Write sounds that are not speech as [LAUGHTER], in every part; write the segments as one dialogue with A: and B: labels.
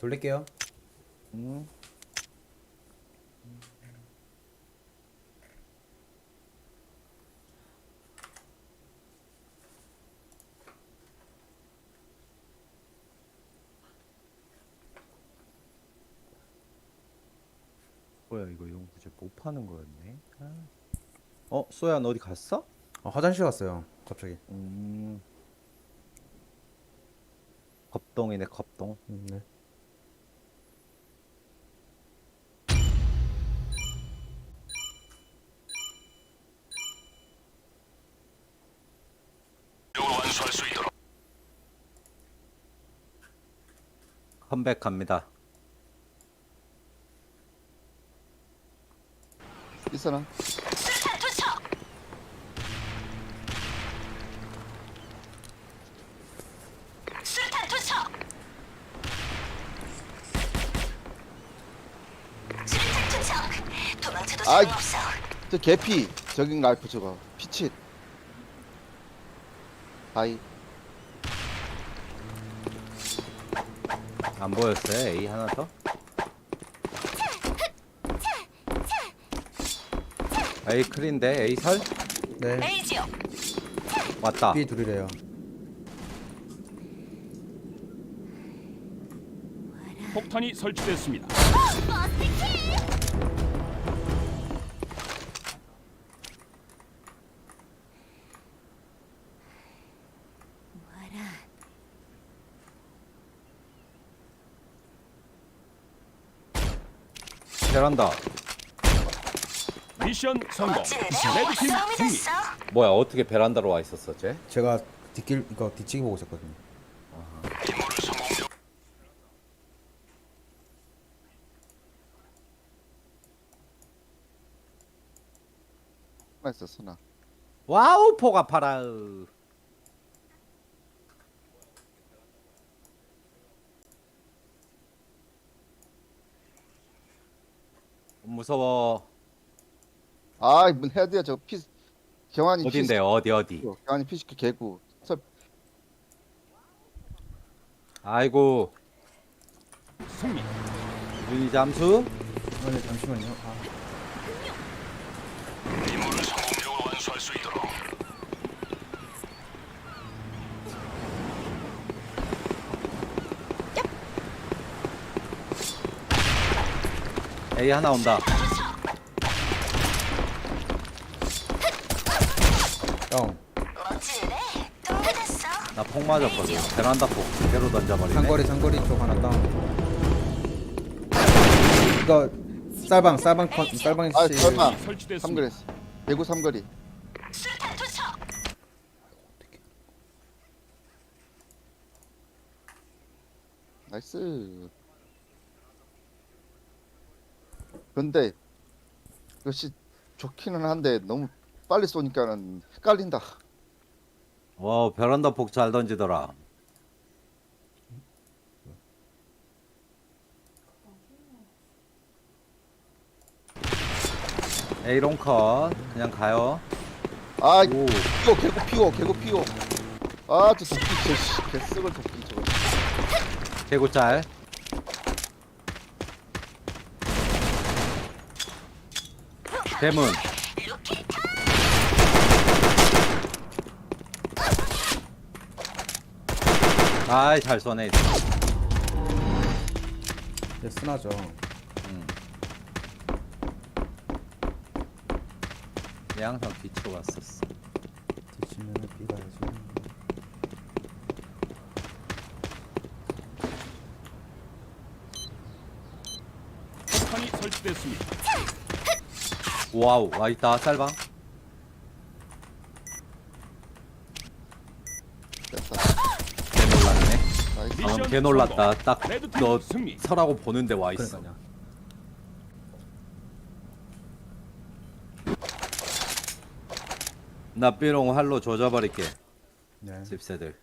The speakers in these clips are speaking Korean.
A: 돌릴게요.
B: 음. 뭐야 이거 용부제 못 파는 거였네. 아. 어, 소야 너 어디 갔어?
A: 어, 화장실 갔어요. 갑자기.
B: 음. 겁동이네 겁동.
A: 음, 네.
B: 컴백합니다.
C: 투척! 도망쳐도
D: 아이.
C: 소용없어.
D: 저 개피 저긴 알프 저거 피치 아이
B: 안 보였어요? A 하나 더? A 클인데 A 설
A: 네.
C: 에이지요.
B: 왔다.
A: B 둘이래요.
E: 폭탄이 설치됐습니다.
B: 베란다.
E: 미션 성공. 레드팀
C: 싸움이
E: 승리.
C: 됐어.
B: 뭐야 어떻게 베란다로 와 있었어 쟤?
A: 제가 뒷길 이거 뒤치기 보고 있었거든요.
D: 하나 있었어 나
B: 와우 포가 파라. 무서워.
D: 아이 문 헤드야 저거 피 경환이
B: 어딘데 어디 어디?
D: 피 경환이 피시크 개구 설
B: 아이고
E: 승리.
B: 윤희 잠수.
A: 아니 잠시만요. 아,
B: 하나 온다.
A: 다운.
C: 멋진데? 뚱그 렸어.
B: 나폭 맞았거든. 베란다 폭 그대로 던져버리네.
A: 장거리 장거리 쪽 하나 다운. 이거 쌀방 쌀방 컨 쌀방
D: 아
A: 씨.
D: 설마. 삼거리 대구 삼거리! 나이스 근데 역시 좋기는 한데 너무 빨리 쏘니까는 헷갈린다
B: 와 베란다 폭 잘 던지더라. A롱 컷 그냥 가요.
D: 아
B: 오
D: 피오 개구 피오 개구 피오 아저 도끼 저씨 개쓰글 도끼 저거
B: 개구짤. 대문 아이 잘 쏘네.
A: 이제 쓰나죠.
B: 음. 얘 항상 뒤치고 왔었어.
A: 뒤치면 B 가야지.
E: 폭탄이 설치됐습니다.
B: 와우 와 있다 쌀방.
D: 됐다
B: 개 놀랐네.
D: 나이스
B: 방금 개 놀랐다. 딱 너. 설하고 보는데 와 있어.
A: 그러니까요.
B: 나 삐롱 활로 조져버릴게.
A: 네.
B: 집새들.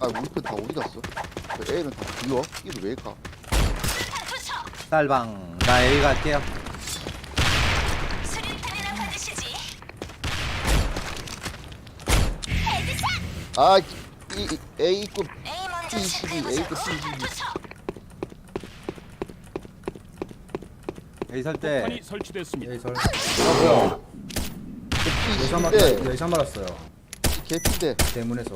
D: 아 우리 편다 어디 갔어? 저 A는 다 비워? B를 왜 가?
C: 수류탄 투척!
B: 쌀방 나 A 갈게요
C: 수류탄이나 받으시지.
D: 아, 이, 이 A급
C: A 먼저
D: P22,
C: 실패해보자.
D: A급
C: 수류탄
D: P22.
C: 투척.
B: A 설때
E: 폭탄이 설치됐습니다.
A: 여기 설.
D: 아 뭐야?
A: 예산 맞
D: P20인데
A: 예산 맞았어요.
D: 개피인데
A: 대문에서.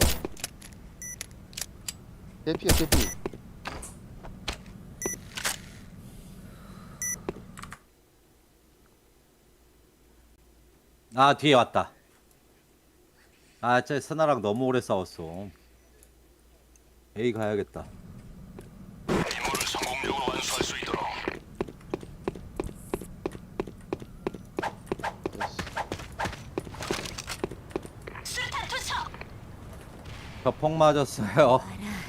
D: 개피야 개피.
B: 아 뒤에 왔다 아쟤 스나랑 너무 오래 싸웠어 A 가야겠다
C: 수류탄 투척.
B: 저 폭 맞았어요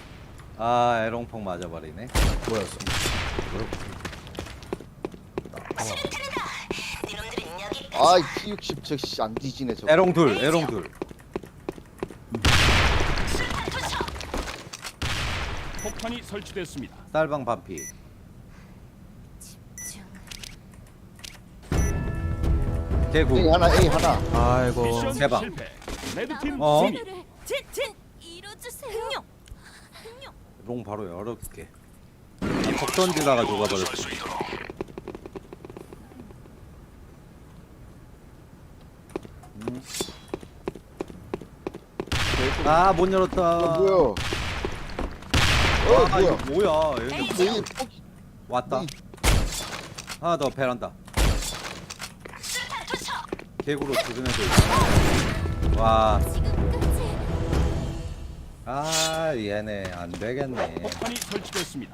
B: [LAUGHS] 아 에롱 폭 맞아버리네
A: 뭐였어?
C: 수류탄이다. 니놈들은 여기까지.
D: 아, P60 저씨 안 뒤지네 저거.
B: 에롱 둘 에롱 둘.
E: 폭탄이 설치됐습니다.
B: 쌀방 반피 개구
D: A 하나 A 하나.
A: 아이고.
E: 미션
B: 대박.
E: 실패. 레드팀
B: 어?
E: 승리.
C: 이뤄주세요. 흥룡.
B: 롱 바로 열어줄게 아, 폭 던지다가 녹아버렸어 아 못 열었다
D: 어, 뭐야? 어
B: 아
D: 뭐야?
B: 이거 뭐야 얘네
D: 내 폭이
B: 왔다 하나 더 베란다. 개구로 죽은 애들 있어. 와. 아 얘네 안 되겠네.
E: 폭탄이 설치됐습니다.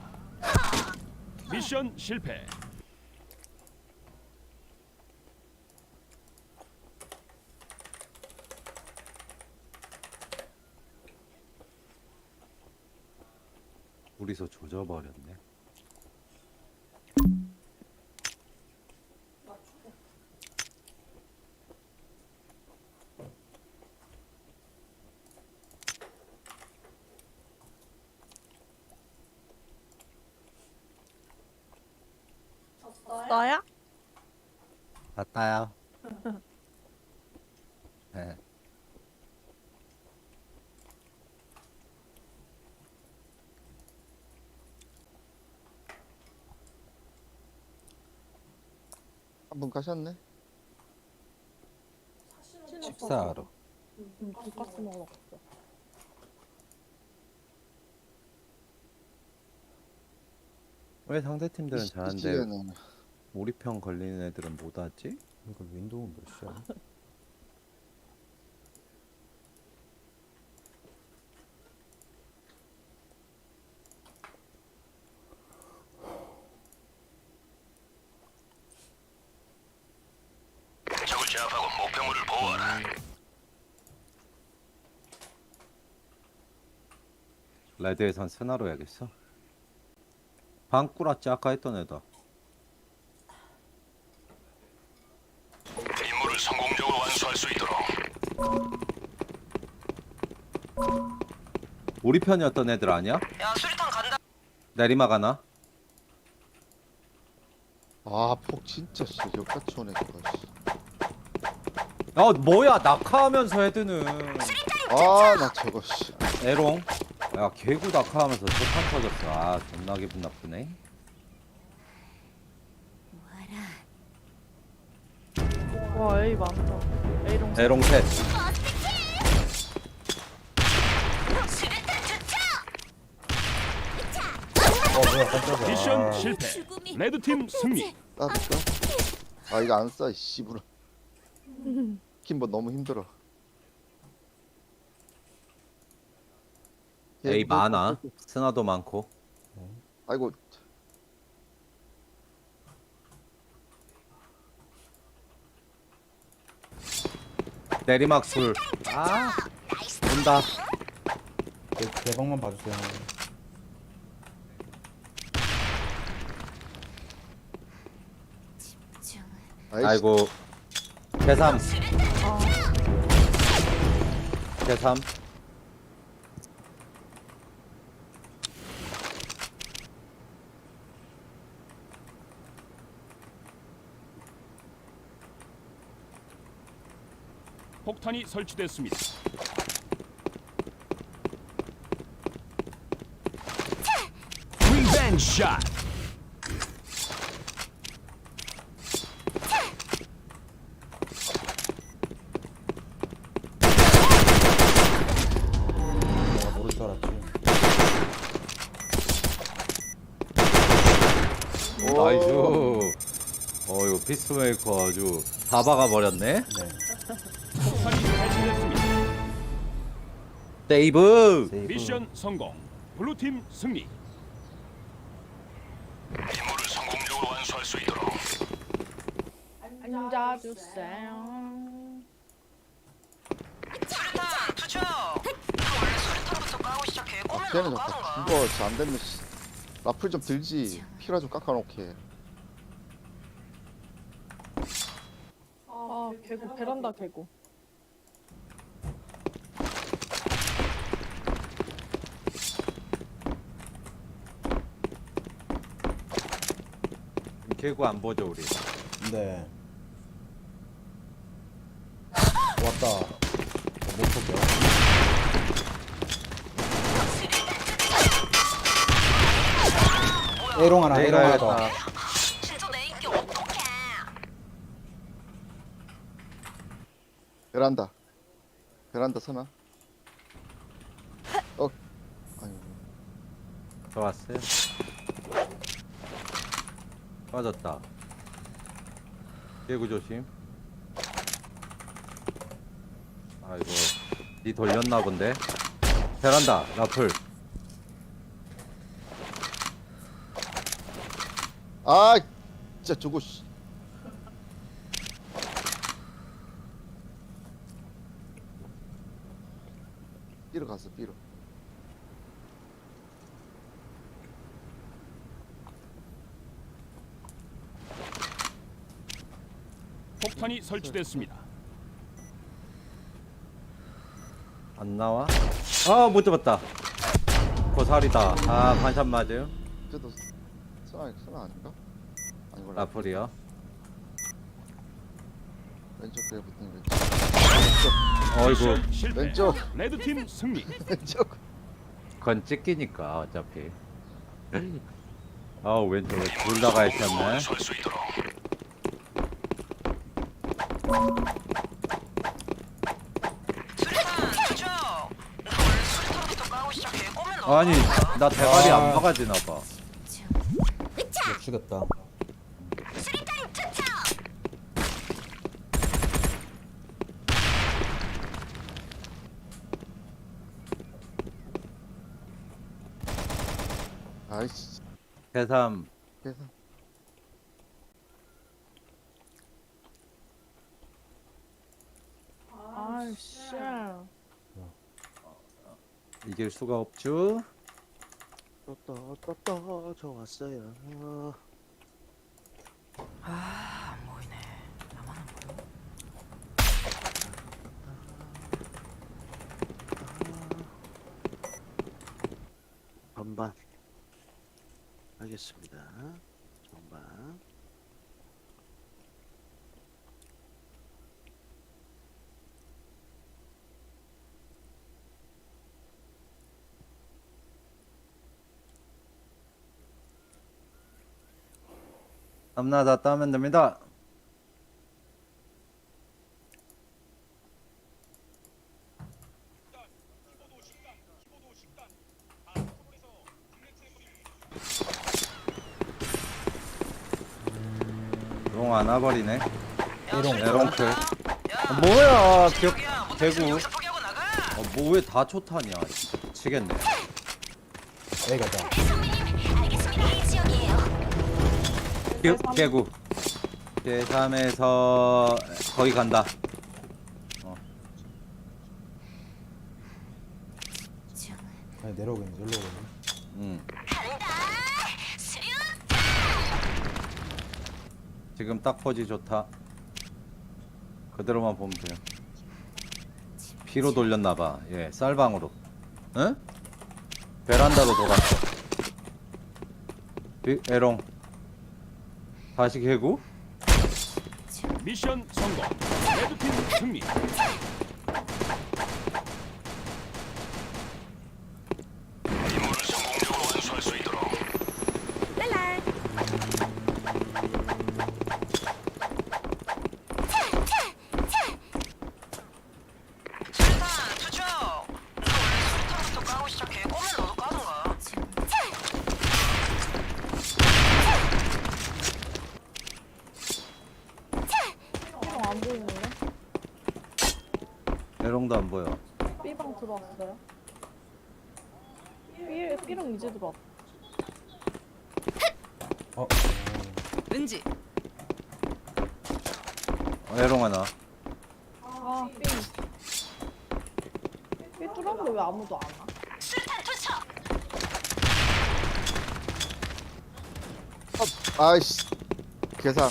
E: 미션 실패.
B: 우리서 조져버렸네.
F: 너야?
B: 맞다요. 네.
D: 한 분 가셨네.
B: 식사하러.
F: 응, 돈까스 먹으러 갔어.
B: 왜 상대 팀들은 잘하는데 우리 편 걸리는 애들은 못 하지?
A: 이거 윈도우 몇이야?
G: 적을 제압하고 목표물을 보호하라.
B: 레드에선 스나로 해야겠어. 방꾸라찌 아까 했던 애다.
G: 임무를 성공적으로 완수할 수 있도록
B: 우리 편이었던 애들 아니야?
C: 야 수류탄 간다.
B: 내리막 하나?
D: 아 폭 진짜 씨 역같이 오네 저거. 씨.
B: 아 뭐야 낙하하면서 헤드는
D: 아나 저거 씨.
B: 에롱 야 개구 낙하하면서 저탄 터졌어 아 존나 기분 나쁘네
F: 와, A 많다. A롱
B: 에롱 셋.
A: 어 뭐야 깜짝이야.
E: 미션
A: 아,
E: 실패. 레드팀 승리.
D: 따를까? 아 이거 안 써, 씨부라. [LAUGHS] 김보 너무 힘들어.
B: 에이 많아. 스나도 많고.
D: 아이고.
B: 내리막 둘아. 온다.
A: 대, 대박만 봐주세요.
D: 아이씨,
B: 아이고. 대삼. 대삼
E: 폭탄이 설치됐습니다. 리벤지 샷.
A: 내가 모를 줄 알았지.
B: 나이스. 어 이거 피스메이커 아주 다 박아 버렸네. 세이브.
A: 세이브.
E: 미션 성공. 블루팀 승리.
G: 임무를 성공적으로 완수할 수 있도록
F: 앉아주세요.
C: 수류탄 투척. 원래 수류탄부터 까고 시작해. 꼬면
D: 자꾸
C: 까던가.
D: 죽어 쟤안 되면 씨. 라플 좀 들지 피라 좀 깎아놓게
F: 아 개구 베란다 개구.
B: 개구 안 보죠 우리.
A: 네. 왔다. 어, 못 볼게요. 에롱 하나, 에롱 하나 더.
D: 베란다 베란다 서나 어 아니
B: 좋았어요. 빠졌다. 개구 조심. 아이고, 니 돌렸나 본데. 베란다 라플.
D: 아 진짜 저거 씨. 삐로 갔어 삐로
E: 폭탄이 설치됐습니다.
B: 안 나와? 아, 못 잡았다. 고사리다. 아, 반샷 맞아요.
D: 쟤도 서나 서나 아닌가? 아니고
B: 라플이요.
D: 왼쪽 배에 붙는 왼쪽
B: 어이구,
E: 미션 실패.
D: 왼쪽
E: 레드팀 승리. [LAUGHS]
D: 왼쪽
B: 그건 찍기니까 어차피. 아, 왼쪽에 둘 나가 있었네. 아니. 나 대가리
A: 아.
B: 안 막아지나 봐.
A: 못 죽였다.
D: 아이씨
B: 대삼
D: 계산
F: 아이씨.
B: 이길 수가 없죠.
H: 또또또또 좋았어요.
C: 아, 안 보이네. 나만 안 보여.
H: 반반. 알겠습니다. 반반.
B: 남나다 따면 됩니다. 롱 안와버리네.
A: 에롱.
B: 에롱클.
C: 야,
B: 아, 뭐야.
C: 여기서 포기하고 나가.
B: 어, 뭐왜 다 초탄이야.
A: 가자.
C: 선배님, 알겠습니다.
B: 개, 개구. 제3에서 거기 간다.
A: 아니, 내려오겠네, 일로 오겠네.
C: 수류.
B: 지금 딱 포지 좋다. 그대로만 보면 돼요. 피로 돌렸나봐. 예, 쌀방으로. 응? 베란다로 돌았어. 비, 에롱. 다시 개구?
E: 미션 성공. 레드팀 승리.
G: 임무를 성공적으로 완수할 수 있도록
C: 수류탄 투척. 너 원래 수류탄부터 까고 시작해. 꼬면 너도 까던가.
F: B방 안 보이는데?
B: 에롱도 안 보여.
F: B방 들어왔어요? B, B랑 이제 들어왔
A: 어.
C: 은지.
B: 어, 에롱 하나.
F: 아 B B 뚫었는데 왜 아무도 안 와?
C: 투척.
D: 아이씨 계산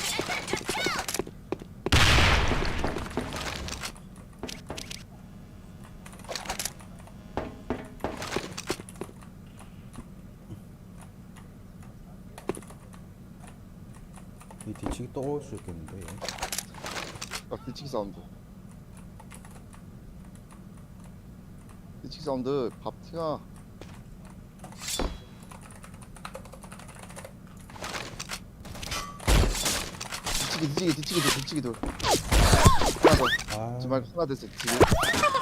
A: 이 뒤치기 또 올 수 있겠는데. 얘.
D: 아 뒤치기 사운드 뒤치기 사운드 밥티가 뒤치기 뒤치기 뒤치기 둘 뒤치기 둘 하나 더
A: 아.
D: 말고 하나 됐어 뒤치기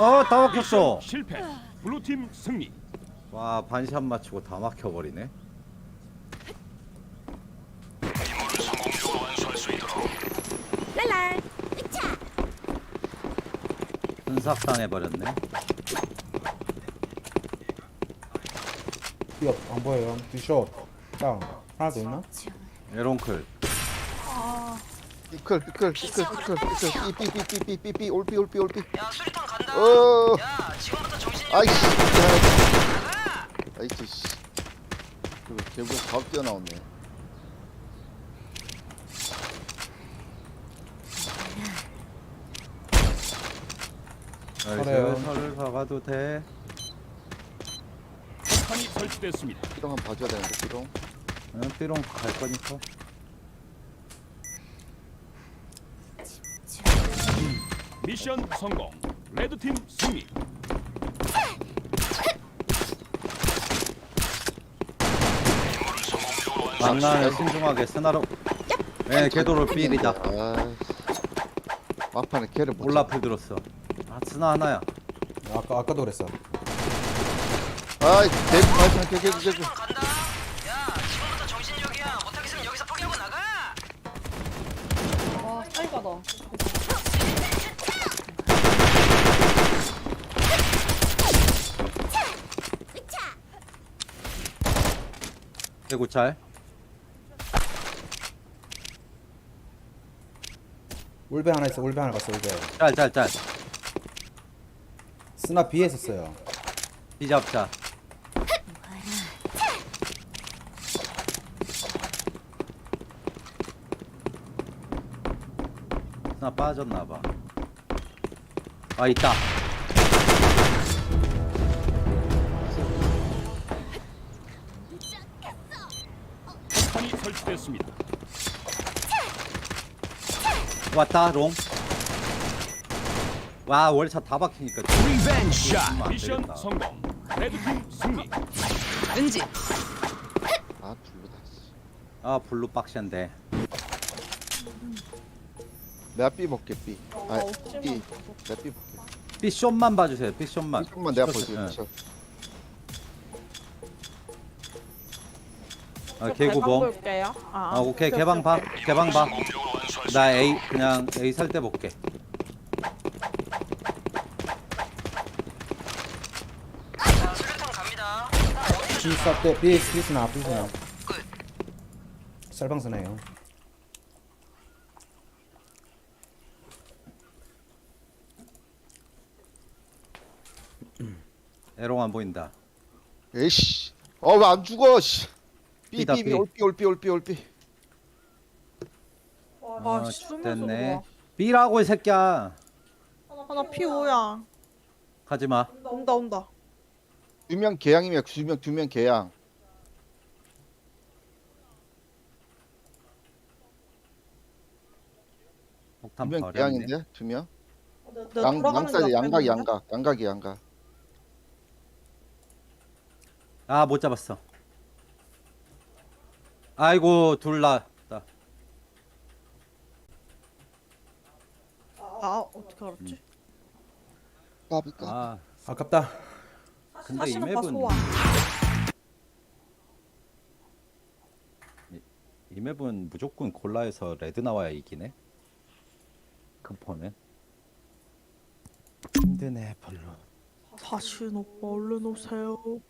B: 어, 다 막혔어.
E: 실패. 블루팀 승리.
B: 와, 반샷 맞추고 다 막혀버리네.
G: 임무를 성공적으로 완수할 수 있도록
B: 분삭당해버렸네.
A: 삐안 보여요. 뒤쇼. 다운. 하나 더 있나?
B: 에롱클.
D: 삐클 삐클 삐클 삐클 삐클 삐삐삐삐삐삐 올삐 올삐 올삐
C: 야 수류탄 간다.
D: 어
C: 야 지금부터 정신이
D: 아이씨
C: 나가.
D: 아이씨 씨 그리고 결국에 밥 뛰어나왔네
A: 그래요.
B: 설을 박아도 돼.
E: 폭탄이 설치됐습니다.
D: 삐롱 한번 봐줘야 되는데 삐롱
B: 응, 삐롱 갈 거니까.
E: 미션 성공. 레드팀 승리.
B: 만나에 신중하게 스나로. 네, 궤도로 삐리다.
D: 아 막판에 걔를 못
B: 올라풀 들었어. 아, 스나 하나야.
A: 아까 아까도 그랬어.
D: 아이 대구 발판 개개 개구
C: 수류탄 간다. 야 지금부터 정신력이야. 못하겠으면 여기서 포기하고 나가.
F: 와 사이가 나
B: 대구찰.
A: 울베 하나 있어. 울베 하나 갔어. 울베.
B: 짤, 짤, 짤.
A: 스나 B에 있었어요.
B: 비잡자. 스나 빠졌나봐. 아, 있다.
E: 설치됐습니다.
B: 왔다, 롱. 와, 월차 다 박히니까. 리벤지 샷!
E: 미션 성공. 레드팀 승리.
C: 은지.
D: 아 블루다 씨.
B: 아, 블루 빡센데.
D: 내가 삐 먹게 삐
F: 어,
D: 아이
F: 어찌만
D: 삐 내가 삐 먹게
B: 삐쇼만 봐주세요, 삐쇼만.
D: 조금만 내가 볼게
B: 응.
D: 셔
B: 아, 개구봉.
F: 볼게요 아,
B: 아, 오케이, 개방 봐. 개방 봐.
G: 성공적으로 완수할
B: 수나 A, 그냥 A 살 때 볼게.
C: 자 수류탄 갑니다.
A: B 쌉대. B 스나 B 스나.
C: 끝.
A: 쌀방스나요.
B: 에롱 안 보인다.
D: 에이씨 어 왜 안 죽어 씨
B: 삐다,
D: 삐삐삐
B: 삐.
D: 올삐 올삐 올삐 올삐
F: 와
B: 아,
F: 씨, 숨을
B: 됐네. B라고 이 새끼야.
F: 하나 P5야
B: 가지 마.
F: 온다 온다
D: 두명 개양이면 두명 두 명 개양
B: 폭탄
D: 두 명
B: 버렸네.
D: 개양인데 두 명.
F: 내가
D: 양
F: 돌아가는 게
D: 양각
F: 앞에?
D: 양각 양각이 양각.
B: 아, 못 잡았어. 아이고, 둘 나. 나.
F: 아 어떻게 알았지?
D: 까비 까.
B: 아,
A: 아깝다.
B: 근데 이
F: 사실은
B: 맵은. 이 맵은 무조건 골라에서 레드 나와야 이기네. 금포는 힘드네 별로.
F: 다시 오빠 얼른 오세요.